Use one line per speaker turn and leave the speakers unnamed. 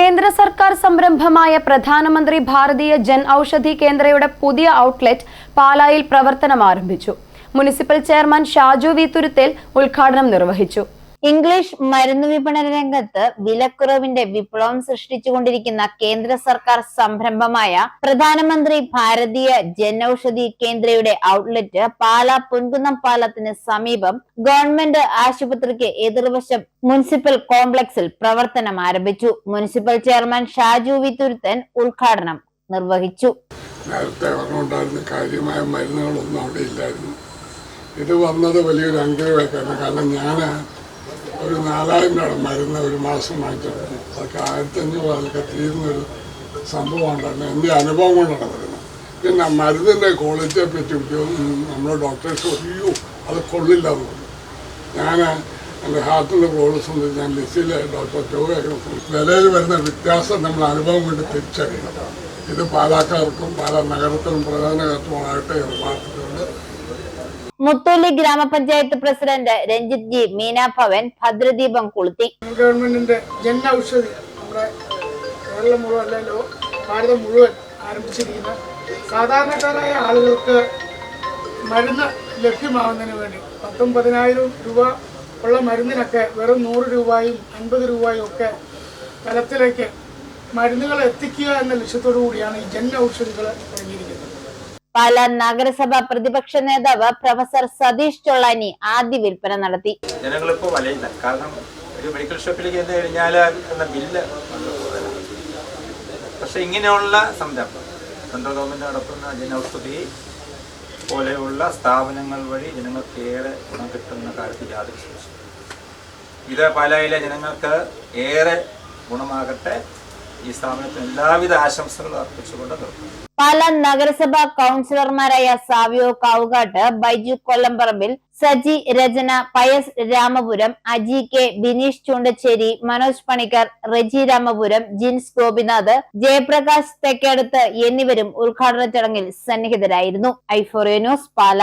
കേന്ദ്ര സർക്കാർ സംരംഭമായ പ്രധാനമന്ത്രി ഭാരതീയ ജൻ ഔഷധി കേന്ദ്രയുടെ പുതിയ ഔട്ട്ലെറ്റ് പാലായിൽ പ്രവർത്തനം ആരംഭിച്ചു municipal chairman Shaju V Thuruthel ഉദ്ഘാടനം നിർവഹിച്ചു.
ഇംഗ്ലീഷ് മരുന്ന് വിപണന രംഗത്ത് വിലക്കുറവിന്റെ വിപ്ലവം സൃഷ്ടിച്ചുകൊണ്ടിരിക്കുന്ന കേന്ദ്ര സർക്കാർ സംരംഭമായ പ്രധാനമന്ത്രി ഭാരതീയ ജനൌഷധി കേന്ദ്രയുടെ ഔട്ട്ലെറ്റ് പാല പൊൻകുന്നം പാലത്തിന് സമീപം ഗവൺമെന്റ് ആശുപത്രിക്ക് എതിർവശം മുനിസിപ്പൽ കോംപ്ലക്സിൽ പ്രവർത്തനം ആരംഭിച്ചു. Municipal chairman Shaju V Thuruthan ഉദ്ഘാടനം നിർവഹിച്ചു.
നേരത്തെ പറഞ്ഞുകൊണ്ടായിരുന്നു കാര്യമായ മരുന്നുകളൊന്നും അവിടെ ഇല്ലായിരുന്നു. ഇത് വന്നത് വലിയൊരു അംഗീകാരമായിരുന്നു കാരണം ഞാൻ ഒരു നാലായിരം രൂപ മരുന്ന് ഒരു മാസം വാങ്ങിച്ചിട്ടുണ്ട്. അതൊക്കെ ആയിരത്തഞ്ഞൂറ് അതൊക്കെ തീരുന്നൊരു സംഭവം ഉണ്ടായിരുന്നു എന്റെ അനുഭവം കൊണ്ടാണ് വരുന്നത്. പിന്നെ മരുന്നിന്റെ ക്വാളിറ്റിയെ പറ്റി നമ്മുടെ ഡോക്ടേഴ്സ് അയ്യോ അത് കൊള്ളില്ല എന്ന് പറഞ്ഞു. ഞാൻ എന്റെ ഹാർട്ടിന്റെ പ്രോബ്ലംസ് ഉണ്ട്. ഞാൻ ലിസ്റ്റിലെ ഡോക്ടർ ചോദിക്കുന്നു വിലയിൽ വരുന്ന വ്യത്യാസം നമ്മൾ അനുഭവം കൊണ്ട് തിരിച്ചറിയണം. ഇത് പാലാക്കാർക്കും പാലാ നഗരത്തിനും പ്രധാന ഘട്ടമാകട്ടെ പ്രാർത്ഥിച്ചുകൊണ്ട്
മുത്തോലി ഗ്രാമപഞ്ചായത്ത് പ്രസിഡന്റ് രഞ്ജിത് ജി മീനാ ഭവൻ ഭദ്രദീപം കൊളുത്തി.
ഗവൺമെന്റിന്റെ ജൻ ഔഷധി നമ്മുടെ കേരളം മുഴുവൻ അല്ലല്ലോ ഭാരതം മുഴുവൻ ആരംഭിച്ചിരിക്കുന്ന സാധാരണക്കാരായ ആളുകൾക്ക് മരുന്ന് ലഭ്യമാവുന്നതിന് വേണ്ടി പത്തും പതിനായിരം രൂപ ഉള്ള മരുന്നിനൊക്കെ വെറും നൂറ് രൂപയും അൻപത് രൂപയും ഒക്കെ തലത്തിലേക്ക് മരുന്നുകൾ എത്തിക്കുക എന്ന ലക്ഷ്യത്തോടു കൂടിയാണ് ഈ ജൻ ഔഷധികൾ തുടങ്ങിയിരിക്കുന്നത്.
പാല നഗരസഭ പ്രതിപക്ഷ നേതാവ് പ്രൊഫസർ സതീഷ് ചൊള്ളാനി ആദ്യ വിൽപ്പന നടത്തി.
ജനങ്ങളിപ്പോ വലയില്ല. കാരണം ഒരു മെഡിക്കൽ ഷോപ്പിലേക്ക് ചെന്ന് കഴിഞ്ഞാൽ എന്ന ബില്ല് പക്ഷെ ഇങ്ങനെയുള്ള സംരംഭം സെൻട്രൽ ഗവൺമെന്റ് നടത്തുന്ന ജനൌഷധി പോലെയുള്ള സ്ഥാപനങ്ങൾ വഴി ജനങ്ങൾക്ക് ഏറെ ഗുണം കിട്ടുന്ന കാര്യത്തിൽ യാതൊരു ഇത് പാലായിലെ ജനങ്ങൾക്ക് ഏറെ ഗുണമാകട്ടെ ഈ സ്ഥാപനത്തിന് എല്ലാവിധ ആശംസകളും അർപ്പിച്ചുകൊണ്ട് നിർത്തുന്നു.
പാല നഗരസഭാ കൗൺസിലർമാരായ സാവിയോ കാവുകാട്ട് ബൈജു കൊല്ലംപറമ്പിൽ സജി രചന പയസ് രാമപുരം അജി കെ ബിനീഷ് ചുണ്ടച്ചേരി മനോജ് പണിക്കർ റെജി രാമപുരം ജിൻസ് ഗോപിനാഥ് ജയപ്രകാശ് തെക്കേടത്ത് എന്നിവരും ഉദ്ഘാടന ചടങ്ങിൽ സന്നിഹിതരായിരുന്നു. ഐഫോറിയ ന്യൂസ് പാല.